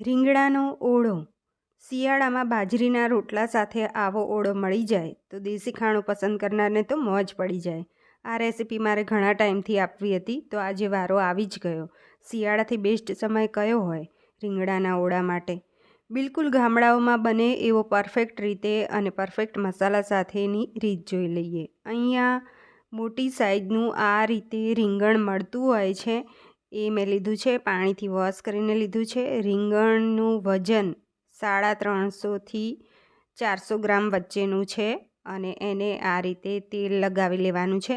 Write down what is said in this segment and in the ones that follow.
રીંગણાનો ઓળો. શિયાળામાં બાજરીના રોટલા સાથે આવો ઓળો મળી જાય, તો દેશી ખાણું પસંદ કરનારને તો મોજ પડી જાય. આ રેસીપી મારે ઘણા ટાઈમથી આપવી હતી, તો આજે વારો આવી જ ગયો. શિયાળાથી બેસ્ટ સમય કયો હોય? રીંગણાના ઓળા માટે. બિલકુલ ગામડાઓમાં બને એવો પરફેક્ટ રીતે અને પરફેક્ટ મસાલા સાથેની રીત જોઈ લઈએ. અહીંયા મોટી સાઇઝનું આ રીતે રીંગણ મળતું હોય છે એ મેં લીધું છે, પાણીથી વોશ કરીને લીધું છે. રીંગણનું વજન સાડા ત્રણસોથી ચારસો ગ્રામ વચ્ચેનું છે અને એને આ રીતે તેલ લગાવી લેવાનું છે.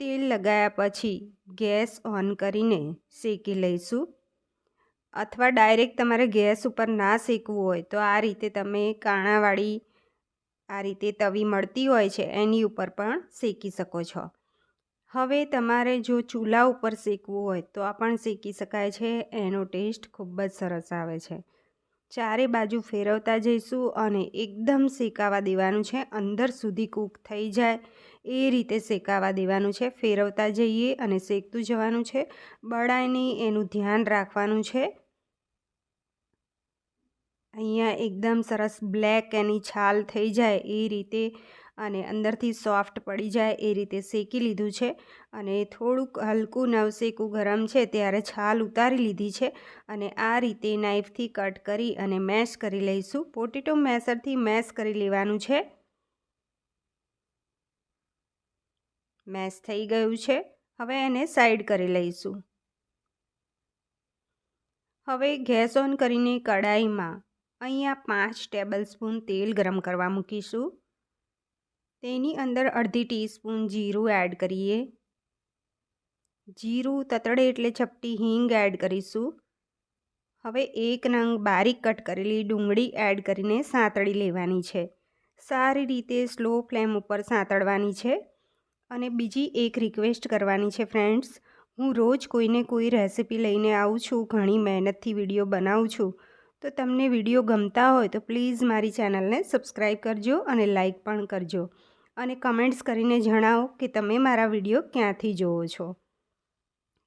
તેલ લગાવ્યા પછી ગેસ ઓન કરીને શેકી લઈશું. અથવા ડાયરેક્ટ તમારે ગેસ ઉપર ના શેકવું હોય તો આ રીતે તમે કાણાવાળી આ રીતે તવી મળતી હોય છે, એની ઉપર પણ શેકી શકો છો. હવે તમારે જો ચૂલા ઉપર શેકવું હોય તો પણ શેકી શકાય છે. એનો ટેસ્ટ ખૂબ જ સરસ આવે છે. ચારે બાજુ ફેરવતા જઈશું અને એકદમ શેકાવા દેવાનું છે. અંદર સુધી કૂક થઈ જાય એ રીતે શેકાવા દેવાનું છે. ફેરવતા જઈએ અને શેકતું જવાનું છે. બળાય નહીં એનું ધ્યાન રાખવાનું છે. અહીંયા એકદમ સરસ બ્લેક એની છાલ થઈ જાય એ રીતે અને અંદરથી સોફ્ટ પડી જાય એ રીતે શેકી લીધું છે અને થોડુંક હલકું નવશેકું ગરમ છે ત્યારે છાલ ઉતારી લીધી છે અને આ રીતે નાઈફથી કટ કરી અને મેશ કરી લઈશું. પોટેટો મેસરથી મેશ કરી લેવાનું છે. મેશ થઈ ગયું છે. હવે એને સાઈડ કરી લઈશું. હવે ગેસ ઓન કરીને કડાઈમાં અહીંયા પાંચ ટેબલ સ્પૂન તેલ ગરમ કરવા મૂકીશું. તેની અંદર અડધી ટીસ્પૂન જીરું એડ કરીએ. જીરું તતડે એટલે ચપટી હિંગ એડ કરીશું. હવે એક નંગ બારીક કટ કરેલી ડુંગળી એડ કરીને સાંતળી લેવાની છે. સારી રીતે સ્લો ફ્લેમ ઉપર સાંતળવાની છે. અને બીજી એક રિક્વેસ્ટ કરવાની છે ફ્રેન્ડ્સ. હું રોજ કોઈને કોઈ રેસિપી લઈને આવું છું, ઘણી મહેનતથી વીડિયો બનાવું છું. તો તમને વીડિયો ગમતા હોય તો પ્લીઝ મારી ચેનલને સબસ્ક્રાઈબ કરજો અને લાઈક પણ કરજો. અને કમેન્ટ્સ કરીને જણાવો કે તમે મારા વીડિયો ક્યાંથી જુઓ છો.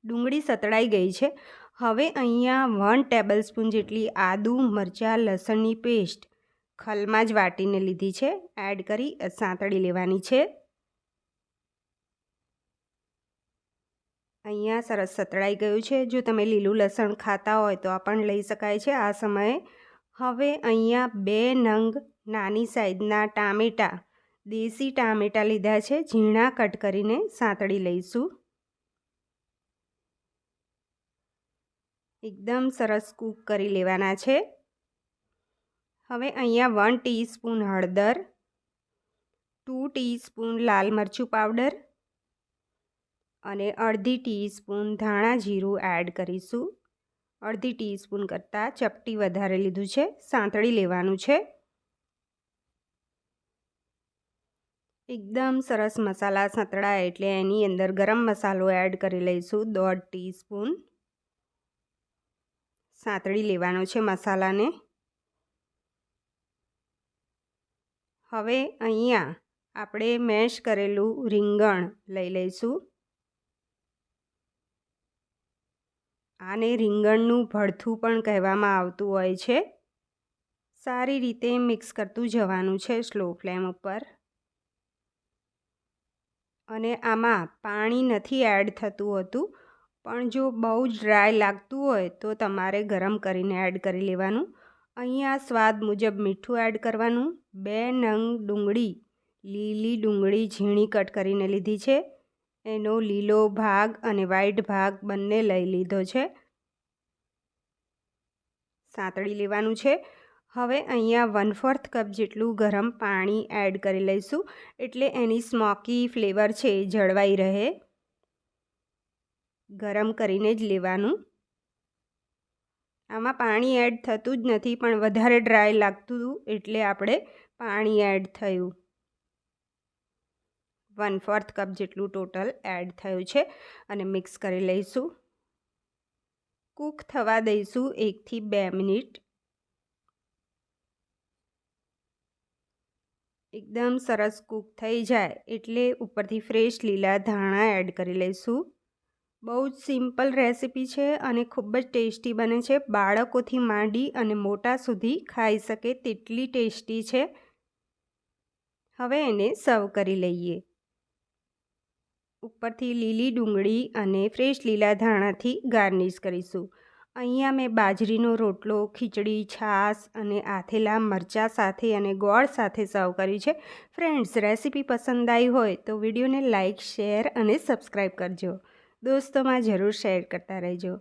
ડુંગળી સતળાઈ ગઈ છે. હવે અહીંયા વન ટેબલ સ્પૂન જેટલી આદુ, મરચાં, લસણની પેસ્ટ ખલમાં જ વાટીને લીધી છે. એડ કરી સાંતળી લેવાની છે. અહીંયા સરસ સતળાઈ ગયું છે. જો તમે લીલું લસણ ખાતા હોય તો આ પણ લઈ શકાય છે આ સમયે. હવે અહીંયા બે નંગ નાની સાઈઝના ટામેટાં દેશી ટામેટાં લીધા છે. ઝીણા કટ કરીને સાંતળી લઈશું. એકદમ સરસ કૂક કરી લેવાના છે. હવે અહીંયા વન ટીસ્પૂન હળદર, ટુ ટીસ્પૂન લાલ મરચું પાવડર અને અડધી ટીસ્પૂન ધાણા જીરું એડ કરીશું. અડધી ટીસ્પૂન કરતાં ચપટી વધારે લીધું છે. સાંતળી લેવાનું છે. એકદમ સરસ મસાલા સંતળાય એટલે એની અંદર ગરમ મસાલો એડ કરી લઈશું, દોઢ ટીસ્પૂન. સાંતળી લેવાનો છે મસાલાને. હવે અહીંયા આપણે મેશ કરેલું રીંગણ લઈ લઈશું. આને રીંગણનું ભડથું પણ કહેવામાં આવતું હોય છે. સારી રીતે મિક્સ કરતું જવાનું છે સ્લો ફ્લેમ ઉપર. અને આમાં પાણી નથી એડ થતું હતું, પણ જો બહુ જ ડ્રાય લાગતું હોય તો તમારે ગરમ કરીને એડ કરી લેવાનું. અહીંયા સ્વાદ મુજબ મીઠું એડ કરવાનું. બે નંગ ડુંગળી, લીલી ડુંગળી ઝીણી કટ કરીને લીધી છે. એનો લીલો ભાગ અને વ્હાઈટ ભાગ બંને લઈ લીધો છે. સાંતળી લેવાનું છે. હવે અહીંયા વન ફોર્થ કપ જેટલું ગરમ પાણી એડ કરી લઈશું, એટલે એની સ્મોકી ફ્લેવર છે એ જળવાઈ રહે. ગરમ કરીને જ લેવાનું. આમાં પાણી એડ થતું જ નથી, પણ વધારે ડ્રાય લાગતું એટલે આપણે પાણી એડ થયું. વન ફોર્થ કપ જેટલું ટોટલ એડ થયું છે, અને મિક્સ કરી લઈશું. કૂક થવા દઈશું એકથી બે મિનિટ. એકદમ સરસ કૂક થઈ જાય એટલે ઉપરથી ફ્રેશ લીલા ધાણા એડ કરી લઈશું. બહુ જ સિમ્પલ રેસીપી છે અને ખૂબ જ ટેસ્ટી બને છે. બાળકોથી માંડી અને મોટા સુધી ખાઈ શકે તેટલી ટેસ્ટી છે. હવે એને સર્વ કરી લઈએ. ઉપરથી લીલી ડુંગળી અને ફ્રેશ લીલા ધાણાથી ગાર્નિશ કરીશું. અહીંયા મેં બાજરીનો રોટલો, ખીચડી, છાશ અને આથેલા મરચાં સાથે અને ગોળ સાથે સર્વ કર્યું છે. ફ્રેન્ડ્સ, રેસીપી પસંદ આવી હોય તો વિડીયોને લાઇક, શેર અને સબસ્ક્રાઈબ કરજો. દોસ્તોમાં જરૂર શેર કરતા રહેજો.